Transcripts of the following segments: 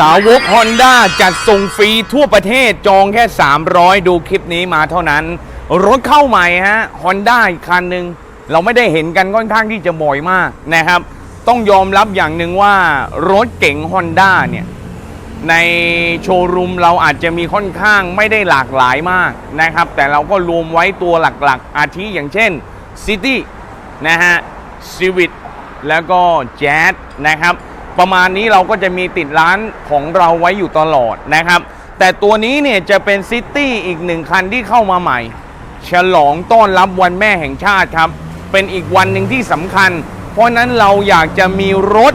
สาวกฮอนด้าจัดส่งฟรีทั่วประเทศจองแค่ 300 ดูคลิปนี้มาเท่านั้น รถเข้าใหม่ฮะฮอนด้าอีกคันหนึ่งเราไม่ได้เห็นกันค่อนข้างที่จะบ่อยมากนะครับ ต้องยอมรับอย่างหนึ่งว่ารถเก๋งฮอนด้าเนี่ย ในโชว์รูมเราอาจจะมีค่อนข้างไม่ได้หลากหลายมากนะครับ แต่เราก็รวมไว้ตัวหลักๆ อาทิอย่างเช่น City นะฮะ Civic แล้วก็ Jazz นะครับ ประมาณนี้เราก็จะมีติดร้านของเราไว้อยู่ตลอดนะครับ แต่ตัวนี้เนี่ยจะเป็น City อีกหนึ่งคันที่เข้ามาใหม่ ฉลองต้อนรับวันแม่แห่งชาติครับ เป็นอีกวันหนึ่งที่สำคัญ เพราะนั้นเราอยากจะมีรถ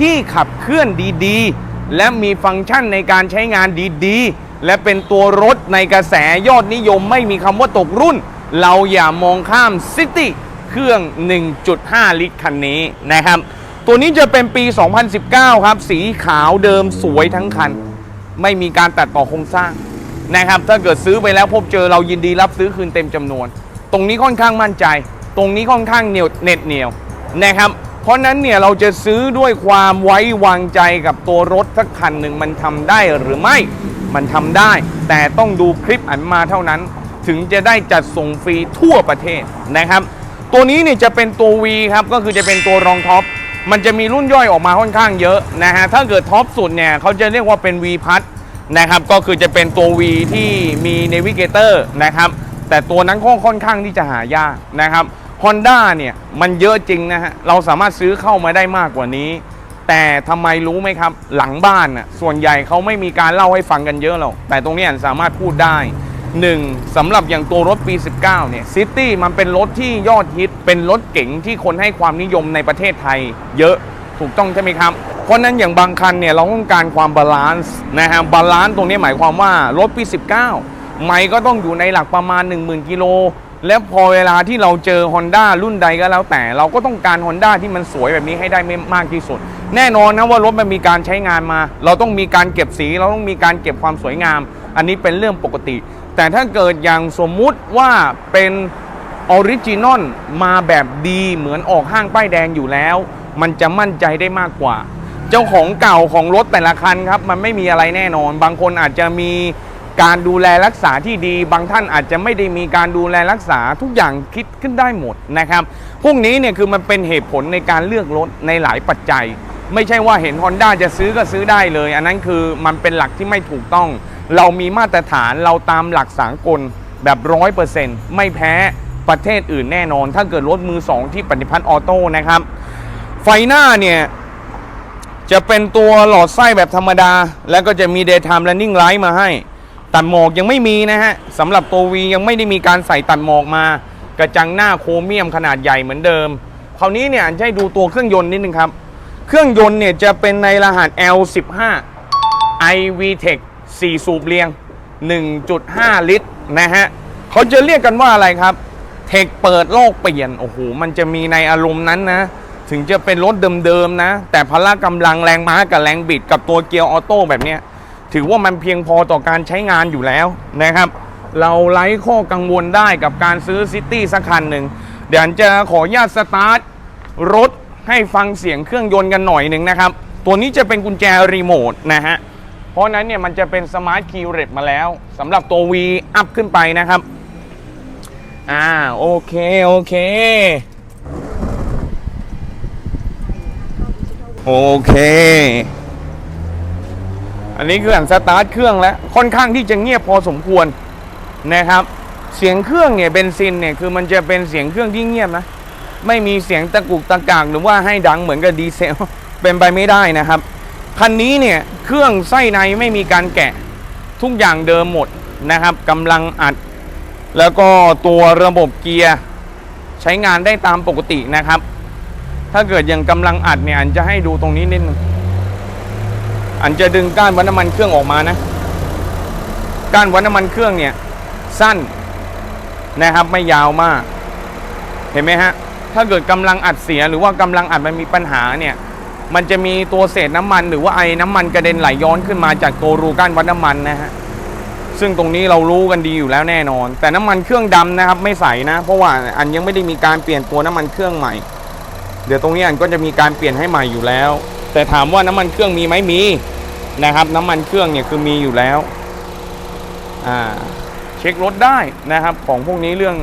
ที่ขับเคลื่อนดีๆ และมีฟังก์ชันในการใช้งานดีๆ และเป็นตัวรถในกระแสยอดนิยมไม่มีคำว่าตกรุ่น เราอย่ามองข้ามซิตี้เครื่อง 1.5 ลิตรคันนี้นะครับ ตัวนี้จะเป็นปี 2019 ครับ สีขาวเดิมสวยทั้งคัน ไม่มีการตัดต่อโครงสร้างนะครับ ถ้าเกิดซื้อไปแล้วพบเจอเรายินดีรับซื้อคืนเต็มจำนวน ตรงนี้ค่อนข้างมั่นใจ ตรงนี้ค่อนข้างเหนียวเน็ตเหนียวนะครับ เพราะนั้นเนี่ยเราจะซื้อด้วยความไว้วางใจกับตัวรถสักคันหนึ่งมันทำได้หรือไม่มันทำได้ แต่ต้องดูคลิปอันมาเท่านั้น ถึงจะได้จัดส่งฟรีทั่วประเทศนะครับ ตัวนี้เนี่ยจะเป็นตัว V ครับก็คือจะเป็นตัวรองท็อป มันจะมีรุ่นย่อยออกมาค่อนข้างเยอะนะฮะถ้าเกิดท็อปสุดเนี่ยเขาจะเรียกว่าเป็น V พัทนะครับก็คือจะเป็นตัว V ที่มีเนวิเกเตอร์นะครับแต่ตัวนั้นก็ค่อนข้างที่จะหายากนะครับ Honda เนี่ยมันเยอะจริงนะฮะเราสามารถซื้อเข้ามาได้มากกว่านี้ แต่ทำไมรู้ไหมครับ หลังบ้านน่ะส่วนใหญ่เขาไม่มีการเล่าให้ฟังกันเยอะหรอกแต่ตรงนี้สามารถพูดได้ หนึ่งสำหรับอย่างตัวรถปี 19 เนี่ยซิตี้มันเป็นรถที่ยอดฮิต เป็นรถเก๋งที่คนให้ความนิยมในประเทศไทย เยอะถูกต้องใช่ไหมครับเพราะนั้นอย่างบางคันเนี่ยเราต้องการความบาลานซ์นะฮะบาลานซ์ตรงนี้หมายความว่ารถปี 19 ไม่ก็ต้องอยู่ในหลักประมาณ 10,000 กิโลและพอเวลาที่เราเจอ Honda รุ่นใดก็แล้วแต่ เราก็ต้องการ Honda ที่มันสวยแบบนี้ให้ได้มากที่สุด แน่นอนนะว่ารถมันมีการใช้งานมา เราต้องมีการเก็บสี เราต้องมีการเก็บความสวยงาม อันนี้เป็นเรื่องปกติ แต่ถ้าเกิดอย่างสมมุติว่าเป็นออริจินอลมาแบบดีเหมือนออกห้างป้ายแดงอยู่แล้ว มันจะมั่นใจได้มากกว่า เจ้าของเก่าของรถแต่ละคันครับ มันไม่มีอะไรแน่นอน บางคนอาจจะมีการดูแลรักษาที่ดี บางท่านอาจจะไม่ได้มีการดูแลรักษาทุกอย่างคิดขึ้นได้หมดนะครับ พวกนี้เนี่ยคือมันเป็นเหตุผลในการเลือกรถในหลายปัจจัย ไม่ใช่ว่าเห็น Honda จะซื้อก็ซื้อได้เลย อันนั้นคือมันเป็นหลักที่ไม่ถูกต้อง เรามีมาตรฐานเราตามหลักสากลแบบร้อยเปอร์เซ็นต์ไม่แพ้ประเทศอื่นแน่นอน ถ้าเกิดรถมือสองที่ปฏิพัฒน์ออโต้นะครับ ไฟหน้าเนี่ย จะเป็นตัวหลอดไส้แบบธรรมดา แล้วก็จะมี daytime running light มาให้ ตัดหมอกยังไม่มีนะฮะสำหรับตัว V ยังไม่ได้มีการใส่ตัดหมอกมา กระจังหน้าโครเมียมขนาดใหญ่เหมือนเดิม คราวนี้เนี่ยจะให้ดูตัวเครื่องยนต์นิดนึงครับ เครื่องยนต์เนี่ยจะเป็นในรหัส L15 iVTEC 4 สูบเรียง 1.5 ลิตรนะฮะเขาจะเรียกกันว่าอะไรครับ เทคเปิดโลกเปลี่ยน โอ้โห มันจะมีในอารมณ์นั้นนะ ถึงจะเป็นรถเดิมๆนะ แต่พละกำลังแรงม้ากับแรงบิดกับตัวเกียร์ออโต้แบบเนี้ย ถือว่ามันเพียงพอต่อการใช้งานอยู่แล้วนะครับ เราไร้ข้อกังวลได้กับการซื้อซิตี้สักคันหนึ่ง เดี๋ยวจะขออนุญาตสตาร์ทรถให้ฟังเสียงเครื่องยนต์กันหน่อยหนึ่งนะครับ ตัวนี้จะเป็นกุญแจรีโมทนะฮะ เพราะนั้นเนี่ยมันจะเป็นสมาร์ทคีย์เรทมาแล้วสำหรับตัว V อัพขึ้นไปนะครับ อ่าโอเค โอเค โอเค อันนี้คืออันสตาร์ทเครื่องแล้ว ค่อนข้างที่จะเงียบพอสมควรนะครับ เสียงเครื่องเนี่ยเบนซินเนี่ยคือมันจะเป็นเสียงเครื่องที่เงียบนะ ไม่มีเสียงตะกุกตะกากหรือว่าให้ดังเหมือนกับดีเซล เป็นไปไม่ได้นะครับ คันนี้เนี่ยเครื่องไส้ในไม่มีการแกะทุกอย่างเดิมหมดนะครับกำลังอัด แล้วก็ตัวระบบเกียร์ใช้งานได้ตามปกตินะครับ ถ้าเกิดยังกำลังอัดเนี่ยอันจะให้ดูตรงนี้นิดนึงอันจะดึงก้านวัดน้ำมันเครื่องออกมานะก้านวัดน้ำมันเครื่องเนี่ยสั้นนะครับไม่ยาวมาก เห็นไหมฮะถ้าเกิดกำลังอัดเสียหรือว่ากำลังอัดมันมีปัญหาเนี่ย มันจะมีตัวเศษน้ำมัน หรือว่าไอ้น้ำมันกระเด็นไหลย้อนขึ้นมาจากตัวรูกั้นวัดน้ำมันนะฮะซึ่งตรงนี้เรารู้กันดีอยู่แล้วแน่นอน แต่น้ำมันเครื่องดำนะครับ ไม่ใส่นะ เพราะว่าอันยังไม่ได้มีการเปลี่ยนตัวน้ำมันเครื่องใหม่ เดี๋ยวตรงนี้อันก็จะมีการเปลี่ยนให้ใหม่อยู่แล้ว แต่ถามว่าน้ำมันเครื่องมีไหมมีนะครับ น้ำมันเครื่องเนี่ยคือมีอยู่แล้วอ่าเช็ครถได้นะครับ ของพวกนี้เรื่อง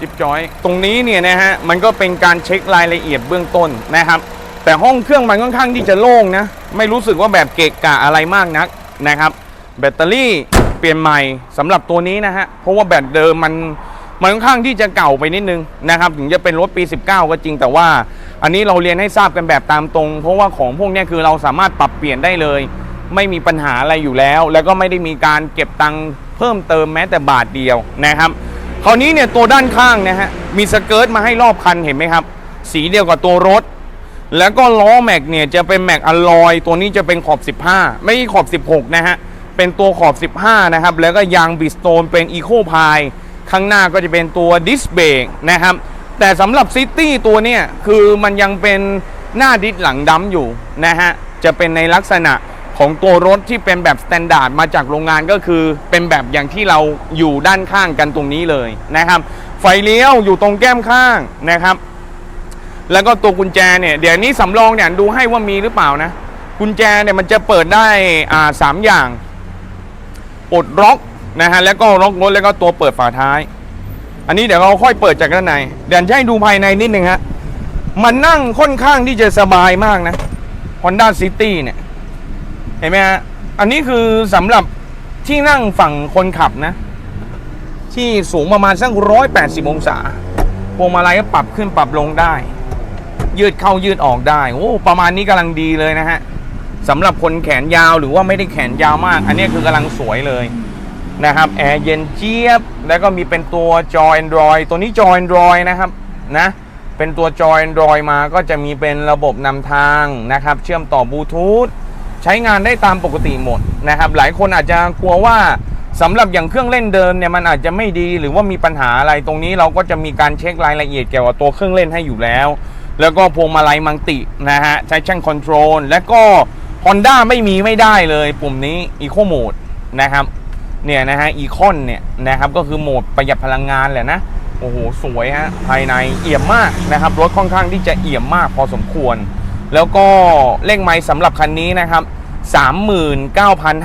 จิบจอย ตรงนี้เนี่ยนะฮะมันก็เป็นการเช็ครายละเอียดเบื้องต้นนะครับ แต่ห้องเครื่องมันค่อนข้างที่จะโล่งนะ ไม่รู้สึกว่าแบบเกะกะอะไรมากนักนะครับ แบตเตอรี่เปลี่ยนใหม่สำหรับตัวนี้นะฮะ เพราะว่าแบตเดิมมันมันค่อนข้างที่จะเก่าไปนิดนึงนะครับ ถึงจะเป็นรถปี 19 ก็จริงแต่ว่า อันนี้เราเรียนให้ทราบกันแบบตามตรง เพราะว่าของพวกนี้คือเราสามารถปรับเปลี่ยนได้เลย ไม่มีปัญหาอะไรอยู่แล้ว แล้วก็ไม่ได้มีการเก็บตังค์เพิ่มเติมแม้แต่บาทเดียวนะครับคราวนี้เนี่ยตัวด้านข้างนะฮะมีสเกิร์ตมาให้รอบคันเห็นไหมครับ สีเดียวกับตัวรถ แล้วก็ล้อแม็กเนี่ยจะเป็นแม็กอลลอยตัวนี้จะเป็นขอบ 15 ไม่ใช่ขอบ 16 นะฮะ เป็นตัวขอบ 15 นะครับ แล้วก็ยางบิสโตนเป็นอีโคพายข้างหน้าก็จะเป็นตัวดิสเบรกนะครับ แต่สำหรับซิตี้ตัวเนี่ยคือมันยังเป็นหน้าดิสหลังดำอยู่นะฮะ จะเป็นในลักษณะของตัวรถที่เป็นแบบสแตนดาร์ดมาจากโรงงานก็คือเป็นแบบอย่างที่เราอยู่ด้านข้างกันตรงนี้เลยนะครับ ไฟเลี้ยวอยู่ตรงแก้มข้างนะครับ แล้วก็ตัวกุญแจเนี่ยเดี๋ยวนี้สำรองเนี่ยดูให้ว่ามีหรือเปล่านะ กุญแจเนี่ยมันจะเปิดได้อ่าสามอย่างปลดล็อกนะฮะแล้วก็ล็อกรถแล้วก็ตัวเปิดฝาท้าย อันนี้เดี๋ยวเราค่อยเปิดจากด้านในเดี๋ยวจะให้ดูภายในนิดนึงฮะมันนั่งค่อนข้างที่จะสบายมากนะ Honda City เนี่ยเห็นไหมฮะอันนี้คือสำหรับที่นั่งฝั่งคนขับนะ ที่สูงประมาณสักร้อยแปดสิบองศาพวงมาลัยก็ปรับขึ้นปรับลงได้ ยืดเข้ายืดออกได้โอ้ประมาณนี้กำลังดีเลยนะฮะสำหรับคนแขนยาวหรือว่าไม่ได้แขนยาวมาก อันนี้คือกำลังสวยเลยนะครับแอร์เย็นเจี๊ยบ แล้วก็มีเป็นตัวจอ Android ตัวนี้จอ Android นะครับนะเป็นตัวจอ Android มาก็จะมีเป็นระบบนำทางนะครับ เชื่อมต่อบลูทูธใช้งานได้ตามปกติหมดนะครับ หลายคนอาจจะกลัวว่าสำหรับอย่างเครื่องเล่นเดิมเนี่ยมันอาจจะไม่ดีหรือว่ามีปัญหาอะไรตรงนี้เราก็จะมีการเช็ครายละเอียดเกี่ยวกับตัวเครื่องเล่นให้อยู่แล้ว แล้วก็พวงมาลัยมังตินะฮะใช้ช่างคอนโทรลและก็ Honda ไม่มีไม่ได้เลยปุ่มนี้ Eco Mode นะครับเนี่ยนะฮะอีคอนเนี่ยนะครับก็คือโหมดประหยัดพลังงานแหละนะโอ้โหสวยฮะภายในเอี่ยมมากนะครับรถค่อนข้างที่จะเอี่ยมมากพอสมควร แล้วก็เลขไม้สำหรับคันนี้นะครับ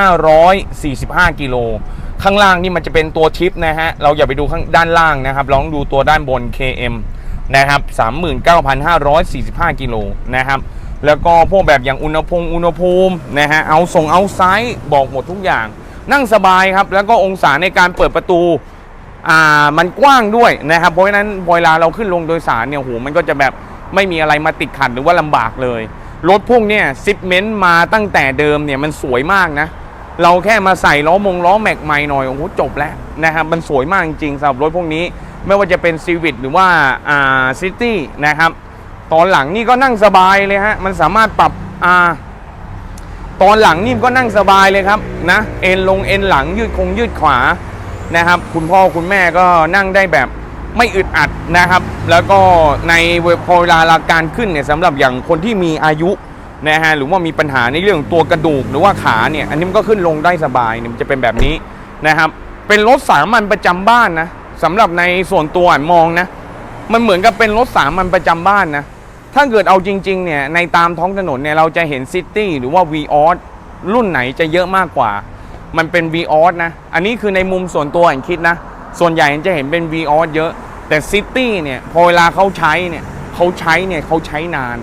39,545 กิโล ข้างล่างนี่มันจะเป็นตัวทิปนะฮะ เราอย่าไปดูข้างด้านล่างนะครับ ลองดูตัวด้านบน KM นะครับ39,545 กิโลนะครับแล้วก็พวกแบบอย่างอุณหภูมิอุณหภูมินะฮะเอาส่งเอาไซส์บอกหมดทุกอย่าง นั่งสบายครับ แล้วก็องศาในการเปิดประตูอ่ามันกว้างด้วยนะครับเพราะฉะนั้นเวลาเราขึ้นลงโดยสารเนี่ยโหมันก็จะแบบไม่มีอะไรมาติดขัดหรือว่าลำบากเลยรถพวกเนี่ยซิปเมนต์มาตั้งแต่เดิมเนี่ยมันสวยมากนะ เราแค่มาใส่ล้อมงล้อแม็กใหม่หน่อยโอ้โหจบแล้วนะครับมันสวยมากจริงๆสำหรับรถพวกนี้ ไม่ว่าจะเป็นซีวิ c หรือว่าอ่าซิตี้นะครับ ตอนหลังนี่ก็นั่งสบายเลยฮะ มันสามารถปรับอ่าตอนหลังนี่ก็นั่งสบายเลยครับนะเอ็นลงเอ็นหลังยืดคงยืดขวานะครับ คุณพ่อคุณแม่ก็นั่งได้แบบไม่อึดอัดนะครับ แล้วก็ในพอเวลาลาการขึ้นเนี่ยสำหรับอย่างคนที่มีอายุนะฮะหรือว่ามีปัญหาในเรื่องตัวกระดูกหรือว่าขาเนี่ยอันนี้มันก็ขึ้นลงได้สบายเนี่ยมันจะเป็นแบบนี้นะครับ เป็นรถสามัญประจำบ้านนะ สำหรับในส่วนตัวอ่านมองนะ มันเหมือนกับเป็นรถสามัญประจำบ้านนะ ถ้าเกิดเอาจริง ๆ เนี่ย ในตามท้องถนนเนี่ย เราจะเห็นซิตี้หรือว่า v ีออสรุ่นไหนจะเยอะมากกว่า มันเป็น v ีออสนะ อันนี้คือในมุมส่วนตัวอ่านคิดนะ ส่วนใหญ่จะเห็นเป็น v ีออสเยอะ แต่ซิตี้เนี่ย พอเวลาเขาใช้เนี่ยเขาใช้เนี่ยเขาใช้นาน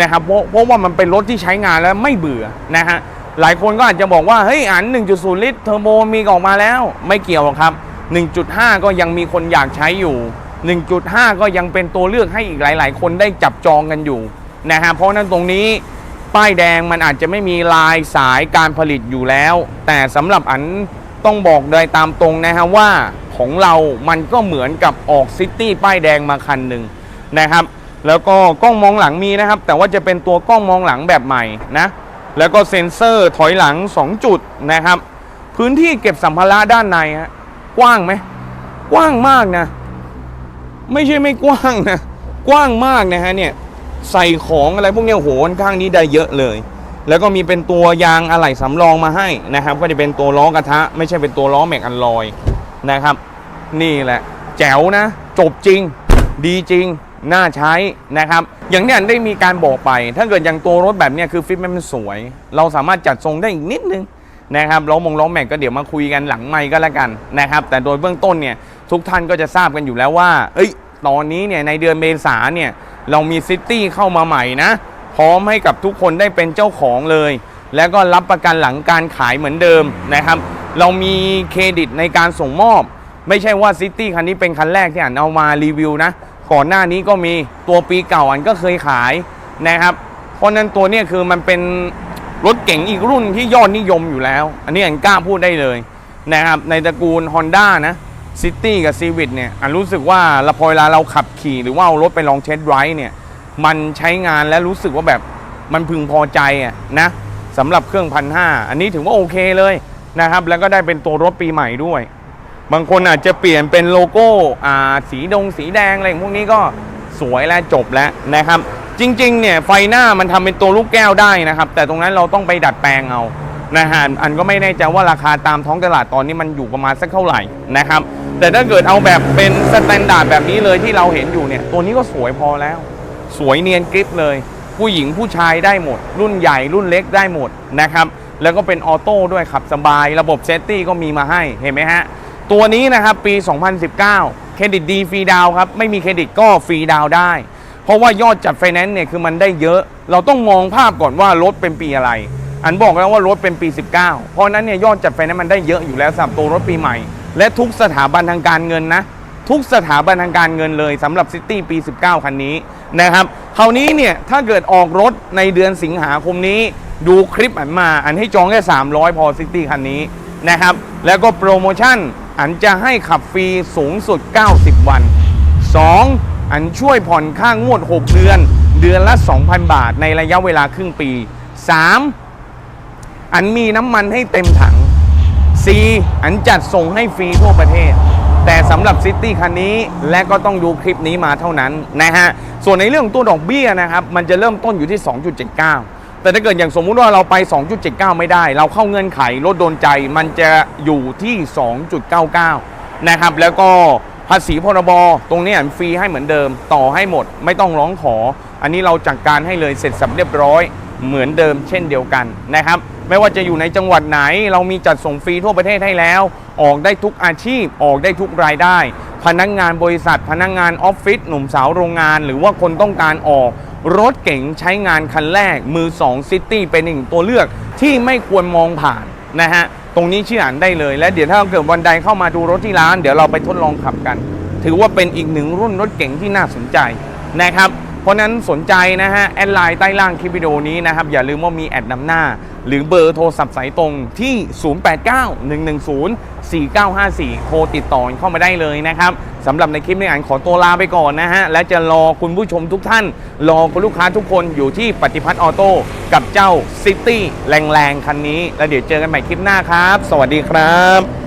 นะครับเพราะเพราะว่ามันเป็นรถที่ใช้งานแล้วไม่เบื่อนะฮะหลายคนก็อาจจะบอกว่าเฮ้ยอัน 1.0 ลิตรเทอร์โบมีออกมาแล้ว ไม่เกี่ยวหรอกครับ 1.5 ก็ยังมีคนอยากใช้อยู่ 1.5 ก็ยังเป็นตัวเลือกให้อีกหลาย ๆ คนได้จับจองกันอยู่นะฮะเพราะนั้นตรงนี้ป้ายแดงมันอาจจะไม่มีลายสายการผลิตอยู่แล้ว แต่สำหรับอันต้องบอกโดยตามตรงนะฮะว่าของเรามันก็เหมือนกับออกซิตี้ป้ายแดงมาคันหนึ่งนะครับ แล้วก็กล้องมองหลังมีนะครับ แต่ว่าจะเป็นตัวกล้องมองหลังแบบใหม่นะแล้วก็เซ็นเซอร์ถอยหลัง 2 จุดนะครับ พื้นที่เก็บสัมภาระด้านในฮะ กว้างไหมกว้างมากนะ ไม่ใช่ไม่กว้างนะ กว้างมากนะฮะเนี่ยใส่ของอะไรพวกนี้โหค่อนข้างนี้ได้เยอะเลย แล้วก็มีเป็นตัวยางอะไหล่สำรองมาให้นะครับ ก็จะเป็นตัวล้อกระทะ ไม่ใช่เป็นตัวล้อแม็กอันลอยนะครับ นี่แหละ แจ๋วนะ จบจริง ดีจริง น่าใช้นะครับ อย่างที่อันได้มีการบอกไป ถ้าเกิดอย่างตัวรถแบบเนี้ยคือฟิตมันสวย เราสามารถจัดทรงได้อีกนิดนึง นะครับล้อมงล้อแม็กก็เดี๋ยวมาคุยกันหลังไมค์ก็แล้วกันนะครับแต่โดยเบื้องต้นเนี่ยทุกท่านก็จะทราบกันอยู่แล้วว่า เอ้ย ตอนนี้เนี่ยในเดือนเมษาเนี่ยเรามีซิตี้เข้ามาใหม่นะ พร้อมให้กับทุกคนได้เป็นเจ้าของเลย แล้วก็รับประกันหลังการขายเหมือนเดิมนะครับ เรามีเครดิตในการส่งมอบ ไม่ใช่ว่าซิตี้คันนี้เป็นคันแรกที่อันเอามารีวิวนะ ก่อนหน้านี้ก็มีตัวปีเก่าอันก็เคยขายนะครับ เพราะนั้นตัวเนี้คือมันเป็น รถเก๋งอีกรุ่นที่ยอดนิยมอยู่แล้ว อันนี้อันกล้าพูดได้เลยนะครับ ในตระกูล Honda นะซิตี้กับ Civic เนี่ยอันรู้สึกว่าเราพอเวลาเราขับขี่หรือว่าเอารถไปลองเช็ดไรเนี่ย มันใช้งานและรู้สึกว่าแบบมันพึงพอใจอะนะสำหรับเครื่องพันห้าอันนี้ถือว่าโอเคเลยนะครับ แล้วก็ได้เป็นตัวรถปีใหม่ด้วย บางคนอาจจะเปลี่ยนเป็นโลโก้สีดงสีแดงอะไรพวกนี้ก็สวยและจบแล้วนะครับ จริงๆเนี่ยไฟหน้ามันทำเป็นตัวลูกแก้วได้นะครับ แต่ตรงนั้นเราต้องไปดัดแปลงเอานะฮะอันก็ไม่แน่ใจว่าราคาตามท้องตลาดตอนนี้มันอยู่ประมาณสักเท่าไหร่นะครับ แต่ถ้าเกิดเอาแบบเป็นสแตนดาร์ดแบบนี้เลยที่เราเห็นอยู่เนี่ย ตัวนี้ก็สวยพอแล้ว สวยเนียนกริปเลย ผู้หญิงผู้ชายได้หมด รุ่นใหญ่รุ่นเล็กได้หมดนะครับแล้วก็เป็นออโต้ด้วยขับสบาย ระบบเซฟตี้ก็มีมาให้เห็นไหมฮะ ตัวนี้นะครับปี 2019 เครดิตดีฟรีดาวครับ ไม่มีเครดิตก็ฟรีดาวได้ เพราะว่ายอดจัดไฟแนนซ์เนี่ยคือมันได้เยอะ เราต้องมองภาพก่อนว่ารถเป็นปีอะไร อันบอกแล้วว่ารถเป็นปี 19 เพราะนั้นเนี่ยยอดจัดไฟแนนซ์มันได้เยอะอยู่แล้วสำหรับตัวรถปีใหม่ และทุกสถาบันทางการเงินนะ ทุกสถาบันทางการเงินเลยสำหรับซิตี้ปี 19 คันนี้นะครับคราวนี้เนี่ยถ้าเกิดออกรถในเดือนสิงหาคมนี้ ดูคลิปอันมาอันให้จองแค่ 300 พอซิตี้คันนี้นะครับแล้วก็โปรโมชั่นอันจะให้ขับฟรีสูงสุด 90 วัน 2. อันช่วยผ่อนค่างวด 6 เดือน เดือนละ 2,000 บาทในระยะเวลาครึ่งปี 3. อันมีน้ำมันให้เต็มถัง C อันจัดส่งให้ฟรีทั่วประเทศ แต่สำหรับซิตี้คันนี้และก็ต้องดูคลิปนี้มาเท่านั้นนะฮะ ส่วนในเรื่องตัวดอกเบี้ยนะครับ มันจะเริ่มต้นอยู่ที่ 2.79 แต่ถ้าเกิดอย่างสมมุติว่าเราไป 2.79 ไม่ได้ เราเข้าเงื่อนไขลดโดนใจมันจะอยู่ที่ 2.99 นะครับแล้วก็ ภาษีพรบตรงนี้อันฟรีให้เหมือนเดิม ต่อให้หมดไม่ต้องร้องขอ อันนี้เราจัดการให้เลยเสร็จสับเรียบร้อยเหมือนเดิมเช่นเดียวกันนะครับ ไม่ว่าจะอยู่ในจังหวัดไหน เรามีจัดส่งฟรีทั่วประเทศให้แล้ว ออกได้ทุกอาชีพออกได้ทุกรายได้ พนักงงานบริษัท พนักงงานออฟฟิศหนุ่มสาวโรงงาน หรือว่าคนต้องการออก รถเก๋งใช้งานคันแรก มือ2ซิตี้เป็นหนึ่งตัวเลือกที่ไม่ควรมองผ่านนะฮะ ตรงนี้เชื่ออ่านได้เลย และเดี๋ยวถ้าเกิดวันใดเข้ามาดูรถที่ร้าน เดี๋ยวเราไปทดลองขับกัน ถือว่าเป็นอีกหนึ่งรุ่นรถเก๋งที่น่าสนใจนะครับเพราะฉะนั้นสนใจนะฮะแอดไลน์ใต้ล่างคลิปวิดีโอนี้นะครับอย่าลืมว่ามีแอดนำหน้า หรือเบอร์โทรศัพท์สายตรงที่ 0891104954 โทรติดต่อเข้ามาได้เลยนะครับ สำหรับในคลิปนี้อ่านขอตัวลาไปก่อนนะฮะ และจะรอคุณผู้ชมทุกท่าน รอคุณลูกค้าทุกคนอยู่ที่ปฏิพัฒน์ออโต้กับเจ้าซิตี้แรงๆ คันนี้ แล้วเดี๋ยวเจอกันใหม่คลิปหน้าครับ สวัสดีครับ